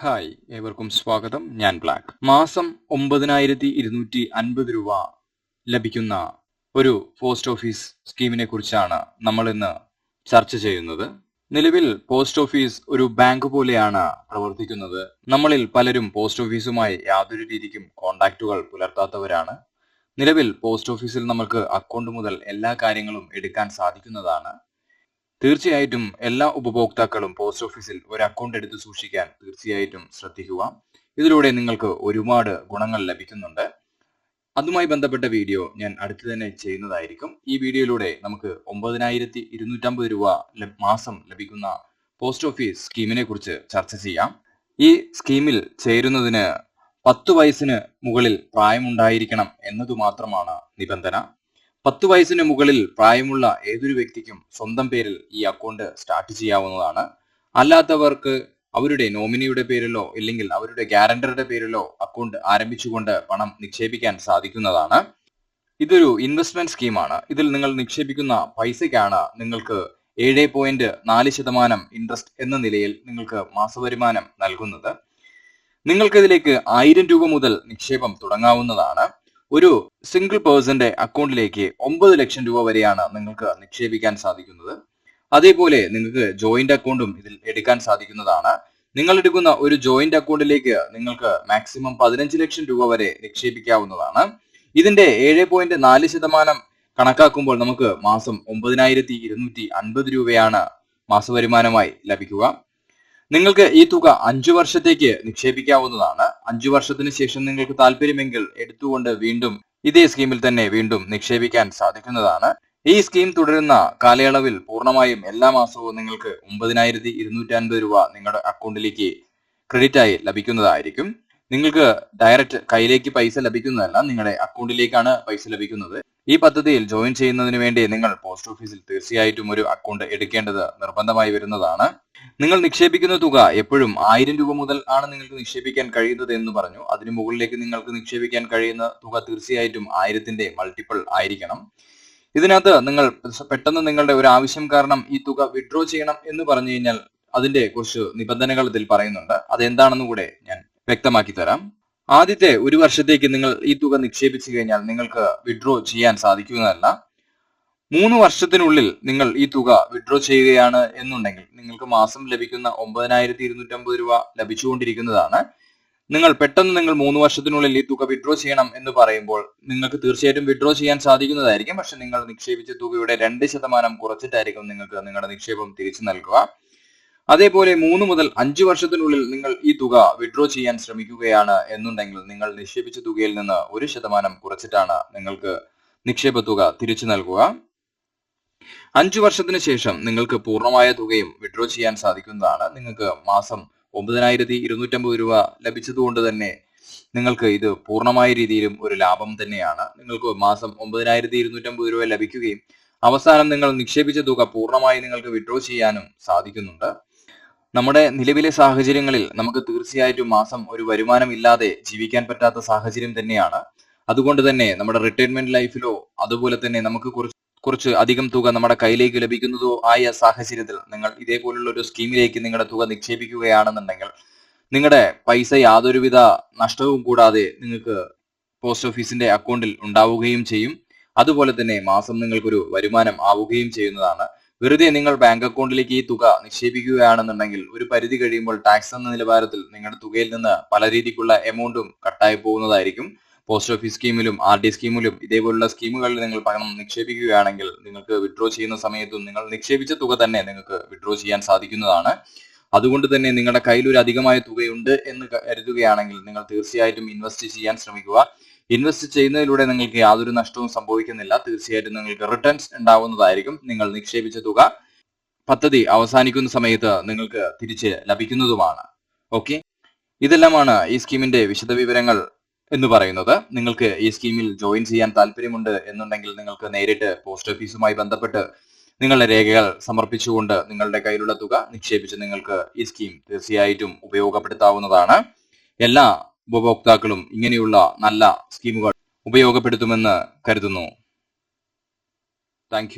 Hi ഏവർക്കും സ്വാഗതം. ഞാൻ ബ്ലാക്ക്. മാസം ഒമ്പതിനായിരത്തി ഇരുന്നൂറ്റി അൻപത് രൂപ ലഭിക്കുന്ന ഒരു പോസ്റ്റ് ഓഫീസ് സ്കീമിനെ കുറിച്ചാണ് നമ്മൾ ഇന്ന് ചർച്ച ചെയ്യുന്നത്. നിലവിൽ പോസ്റ്റ് ഓഫീസ് ഒരു ബാങ്ക് പോലെയാണ് പ്രവർത്തിക്കുന്നത്. നമ്മളിൽ പലരും പോസ്റ്റ് ഓഫീസുമായി യാതൊരു രീതിക്കും കോണ്ടാക്റ്റുകൾ പുലർത്താത്തവരാണ്. നിലവിൽ പോസ്റ്റ് ഓഫീസിൽ നമുക്ക് അക്കൗണ്ട് മുതൽ എല്ലാ കാര്യങ്ങളും എടുക്കാൻ സാധിക്കുന്നതാണ്. തീർച്ചയായിട്ടും എല്ലാ ഉപഭോക്താക്കളും പോസ്റ്റ് ഓഫീസിൽ ഒരു അക്കൗണ്ട് എടുത്ത് സൂക്ഷിക്കാൻ തീർച്ചയായിട്ടും ശ്രദ്ധിക്കുക. ഇതിലൂടെ നിങ്ങൾക്ക് ഒരുപാട് ഗുണങ്ങൾ ലഭിക്കുന്നുണ്ട്. അതുമായി ബന്ധപ്പെട്ട വീഡിയോ ഞാൻ അടുത്ത് തന്നെ ചെയ്യുന്നതായിരിക്കും. ഈ വീഡിയോയിലൂടെ നമുക്ക് ഒമ്പതിനായിരത്തി ഇരുന്നൂറ്റമ്പത് രൂപ മാസം ലഭിക്കുന്ന പോസ്റ്റ് ഓഫീസ് സ്കീമിനെ കുറിച്ച് ചർച്ച ചെയ്യാം. ഈ സ്കീമിൽ ചേരുന്നതിന് പത്ത് വയസ്സിന് മുകളിൽ പ്രായമുണ്ടായിരിക്കണം എന്നതു മാത്രമാണ് നിബന്ധന. പത്ത് വയസ്സിന് മുകളിൽ പ്രായമുള്ള ഏതൊരു വ്യക്തിക്കും സ്വന്തം പേരിൽ ഈ അക്കൗണ്ട് സ്റ്റാർട്ട് ചെയ്യാവുന്നതാണ്. അല്ലാത്തവർക്ക് അവരുടെ നോമിനിയുടെ പേരിലോ ഇല്ലെങ്കിൽ അവരുടെ ഗ്യാരണ്ടറുടെ പേരിലോ അക്കൗണ്ട് ആരംഭിച്ചുകൊണ്ട് പണം നിക്ഷേപിക്കാൻ സാധിക്കുന്നതാണ്. ഇതൊരു ഇൻവെസ്റ്റ്മെന്റ് സ്കീമാണ് ഇതിൽ നിങ്ങൾ നിക്ഷേപിക്കുന്ന പൈസയ്ക്കാണ് നിങ്ങൾക്ക് ഏഴ് പോയിന്റ് നാല് ശതമാനം ഇൻട്രസ്റ്റ് എന്ന നിലയിൽ നിങ്ങൾക്ക് മാസവരുമാനം നൽകുന്നത്. നിങ്ങൾക്കിതിലേക്ക് ആയിരം രൂപ മുതൽ നിക്ഷേപം തുടങ്ങാവുന്നതാണ്. ഒരു സിംഗിൾ പേഴ്സന്റെ അക്കൗണ്ടിലേക്ക് ഒമ്പത് ലക്ഷം രൂപ വരെയാണ് നിങ്ങൾക്ക് നിക്ഷേപിക്കാൻ സാധിക്കുന്നത്. അതേപോലെ നിങ്ങൾക്ക് ജോയിന്റ് അക്കൗണ്ടും ഇതിൽ എടുക്കാൻ സാധിക്കുന്നതാണ്. നിങ്ങൾ എടുക്കുന്ന ഒരു ജോയിന്റ് അക്കൗണ്ടിലേക്ക് നിങ്ങൾക്ക് മാക്സിമം പതിനഞ്ച് ലക്ഷം രൂപ വരെ നിക്ഷേപിക്കാവുന്നതാണ്. ഇതിന്റെ ഏഴ് പോയിന്റ് നാല് ശതമാനം കണക്കാക്കുമ്പോൾ നമുക്ക് മാസം ഒമ്പതിനായിരത്തി ഇരുന്നൂറ്റി അൻപത് രൂപയാണ് മാസവരുമാനമായി ലഭിക്കുക. നിങ്ങൾക്ക് ഈ തുക അഞ്ചു വർഷത്തേക്ക് നിക്ഷേപിക്കാവുന്നതാണ്. അഞ്ചു വർഷത്തിന് ശേഷം നിങ്ങൾക്ക് താല്പര്യമെങ്കിൽ എടുത്തുകൊണ്ട് വീണ്ടും ഇതേ സ്കീമിൽ തന്നെ വീണ്ടും നിക്ഷേപിക്കാൻ സാധിക്കുന്നതാണ്. ഈ സ്കീം തുടരുന്ന കാലയളവിൽ പൂർണമായും എല്ലാ മാസവും നിങ്ങൾക്ക് ഒമ്പതിനായിരത്തി ഇരുന്നൂറ്റി അൻപത് രൂപ നിങ്ങളുടെ അക്കൗണ്ടിലേക്ക് ക്രെഡിറ്റ് ആയി ലഭിക്കുന്നതായിരിക്കും. നിങ്ങൾക്ക് ഡയറക്റ്റ് കയ്യിലേക്ക് പൈസ ലഭിക്കുന്നതല്ല നിങ്ങളുടെ അക്കൗണ്ടിലേക്കാണ് പൈസ ലഭിക്കുന്നത്. ഈ പദ്ധതിയിൽ ജോയിൻ ചെയ്യുന്നതിന് വേണ്ടി നിങ്ങൾ പോസ്റ്റ് ഓഫീസിൽ തീർച്ചയായിട്ടും ഒരു അക്കൗണ്ട് എടുക്കേണ്ടത് നിർബന്ധമായി വരുന്നതാണ്. നിങ്ങൾ നിക്ഷേപിക്കുന്ന തുക എപ്പോഴും ആയിരം രൂപ മുതൽ ആണ് നിങ്ങൾക്ക് നിക്ഷേപിക്കാൻ കഴിയുന്നത് എന്ന് പറഞ്ഞു. അതിനു മുകളിലേക്ക് നിങ്ങൾക്ക് നിക്ഷേപിക്കാൻ കഴിയുന്ന തുക തീർച്ചയായിട്ടും ആയിരത്തിന്റെ മൾട്ടിപ്പിൾ ആയിരിക്കണം. ഇതിനകത്ത് നിങ്ങൾ പെട്ടെന്ന് നിങ്ങളുടെ ഒരു ആവശ്യം കാരണം ഈ തുക വിഡ്രോ ചെയ്യണം എന്ന് പറഞ്ഞു കഴിഞ്ഞാൽ അതിന്റെ കുറച്ച് നിബന്ധനകൾ ഇതിൽ പറയുന്നുണ്ട്. അതെന്താണെന്ന് കൂടെ ഞാൻ വ്യക്തമാക്കി തരാം. ആദ്യത്തെ ഒരു വർഷത്തേക്ക് നിങ്ങൾ ഈ തുക നിക്ഷേപിച്ചു കഴിഞ്ഞാൽ നിങ്ങൾക്ക് വിഡ്രോ ചെയ്യാൻ സാധിക്കുന്നതല്ല. മൂന്ന് വർഷത്തിനുള്ളിൽ നിങ്ങൾ ഈ തുക വിഡ്രോ ചെയ്യുകയാണ് എന്നുണ്ടെങ്കിൽ നിങ്ങൾക്ക് മാസം ലഭിക്കുന്ന ഒമ്പതിനായിരത്തി ഇരുന്നൂറ്റമ്പത് രൂപ ലഭിച്ചുകൊണ്ടിരിക്കുന്നതാണ്. നിങ്ങൾ പെട്ടെന്ന് നിങ്ങൾ മൂന്ന് വർഷത്തിനുള്ളിൽ ഈ തുക വിഡ്രോ ചെയ്യണം എന്ന് പറയുമ്പോൾ നിങ്ങൾക്ക് തീർച്ചയായിട്ടും വിഡ്രോ ചെയ്യാൻ സാധിക്കുന്നതായിരിക്കും. പക്ഷെ നിങ്ങൾ നിക്ഷേപിച്ച തുകയുടെ രണ്ട് ശതമാനം കുറച്ചിട്ടായിരിക്കും നിങ്ങൾക്ക് നിങ്ങളുടെ നിക്ഷേപം തിരിച്ചു നൽകുക. അതേപോലെ മൂന്ന് മുതൽ അഞ്ചു വർഷത്തിനുള്ളിൽ നിങ്ങൾ ഈ തുക വിഡ്രോ ചെയ്യാൻ ശ്രമിക്കുകയാണ് എന്നുണ്ടെങ്കിൽ നിങ്ങൾ നിക്ഷേപിച്ച തുകയിൽ നിന്ന് ഒരു ശതമാനം കുറച്ചിട്ടാണ് നിങ്ങൾക്ക് നിക്ഷേപ തുക തിരിച്ചു നൽകുക. അഞ്ചു വർഷത്തിന് ശേഷം നിങ്ങൾക്ക് പൂർണമായ തുകയും വിഡ്രോ ചെയ്യാൻ സാധിക്കുന്നതാണ്. നിങ്ങൾക്ക് മാസം ഒമ്പതിനായിരത്തി ഇരുന്നൂറ്റമ്പത് രൂപ ലഭിച്ചതുകൊണ്ട് തന്നെ നിങ്ങൾക്ക് ഇത് പൂർണമായ രീതിയിലും ഒരു ലാഭം തന്നെയാണ്. നിങ്ങൾക്ക് മാസം ഒമ്പതിനായിരത്തി ഇരുന്നൂറ്റമ്പത് രൂപ ലഭിക്കുകയും അവസാനം നിങ്ങൾ നിക്ഷേപിച്ച തുക പൂർണമായി നിങ്ങൾക്ക് വിഡ്രോ ചെയ്യാനും സാധിക്കുന്നുണ്ട്. നമ്മുടെ നിലവിലെ സാഹചര്യങ്ങളിൽ നമുക്ക് തീർച്ചയായിട്ടും മാസം ഒരു വരുമാനം ഇല്ലാതെ ജീവിക്കാൻ പറ്റാത്ത സാഹചര്യം തന്നെയാണ്. അതുകൊണ്ട് തന്നെ നമ്മുടെ റിട്ടയർമെന്റ് ലൈഫിലോ അതുപോലെ തന്നെ നമുക്ക് കുറച്ച് കുറച്ച് അധികം തുക നമ്മുടെ കയ്യിലേക്ക് ലഭിക്കുന്നതോ ആയ സാഹചര്യത്തിൽ നിങ്ങൾ ഇതേപോലുള്ള ഒരു സ്കീമിലേക്ക് നിങ്ങളുടെ തുക നിക്ഷേപിക്കുകയാണെന്നുണ്ടെങ്കിൽ നിങ്ങളുടെ പൈസ യാതൊരുവിധ നഷ്ടവും കൂടാതെ നിങ്ങൾക്ക് പോസ്റ്റ് ഓഫീസിന്റെ അക്കൗണ്ടിൽ ഉണ്ടാവുകയും ചെയ്യും. അതുപോലെ തന്നെ മാസം നിങ്ങൾക്കൊരു വരുമാനം ആവുകയും ചെയ്യുന്നതാണ്. വെറുതെ നിങ്ങൾ ബാങ്ക് അക്കൗണ്ടിലേക്ക് ഈ തുക നിക്ഷേപിക്കുകയാണെന്നുണ്ടെങ്കിൽ ഒരു പരിധി കഴിയുമ്പോൾ ടാക്സ് എന്ന നിലവാരത്തിൽ നിങ്ങളുടെ തുകയിൽ നിന്ന് പല രീതിക്കുള്ള എമൗണ്ടും കട്ടായി പോകുന്നതായിരിക്കും. പോസ്റ്റ് ഓഫീസ് സ്കീമിലും ആർ ഡി സ്കീമിലും ഇതേപോലുള്ള സ്കീമുകളിൽ നിങ്ങൾ പണം നിക്ഷേപിക്കുകയാണെങ്കിൽ നിങ്ങൾക്ക് വിഡ്രോ ചെയ്യുന്ന സമയത്തും നിങ്ങൾ നിക്ഷേപിച്ച തുക തന്നെ നിങ്ങൾക്ക് വിഡ്രോ ചെയ്യാൻ സാധിക്കുന്നതാണ്. അതുകൊണ്ട് തന്നെ നിങ്ങളുടെ കയ്യിൽ ഒരു അധികമായ തുകയുണ്ട് എന്ന് കരുതുകയാണെങ്കിൽ നിങ്ങൾ തീർച്ചയായിട്ടും ഇൻവെസ്റ്റ് ചെയ്യാൻ ശ്രമിക്കുക. ഇൻവെസ്റ്റ് ചെയ്യുന്നതിലൂടെ നിങ്ങൾക്ക് യാതൊരു നഷ്ടവും സംഭവിക്കുന്നില്ല. തീർച്ചയായിട്ടും നിങ്ങൾക്ക് റിട്ടേൺസ് ഉണ്ടാവുന്നതായിരിക്കും നിങ്ങൾ നിക്ഷേപിച്ച തുക. പദ്ധതി അവസാനിക്കുന്ന സമയത്ത് നിങ്ങൾക്ക് തിരിച്ച് ലഭിക്കുന്നതുമാണ്. ഓക്കെ ഇതെല്ലാമാണ് ഈ സ്കീമിന്റെ വിശദവിവരങ്ങൾ എന്ന് പറയുന്നത്. നിങ്ങൾക്ക് ഈ സ്കീമിൽ ജോയിൻ ചെയ്യാൻ താല്പര്യമുണ്ട് എന്നുണ്ടെങ്കിൽ നിങ്ങൾക്ക് നേരിട്ട് പോസ്റ്റ് ഓഫീസുമായി ബന്ധപ്പെട്ട് നിങ്ങളുടെ രേഖകൾ സമർപ്പിച്ചുകൊണ്ട് നിങ്ങളുടെ കയ്യിലുള്ള തുക നിക്ഷേപിച്ച് നിങ്ങൾക്ക് ഈ സ്കീം തീർച്ചയായിട്ടും ഉപയോഗപ്പെടുത്താവുന്നതാണ്. എല്ലാ ഉപഭോക്താക്കളും ഇങ്ങനെയുള്ള നല്ല സ്കീമുകൾ ഉപയോഗപ്പെടുത്തുമെന്ന് കരുതുന്നു. താങ്ക്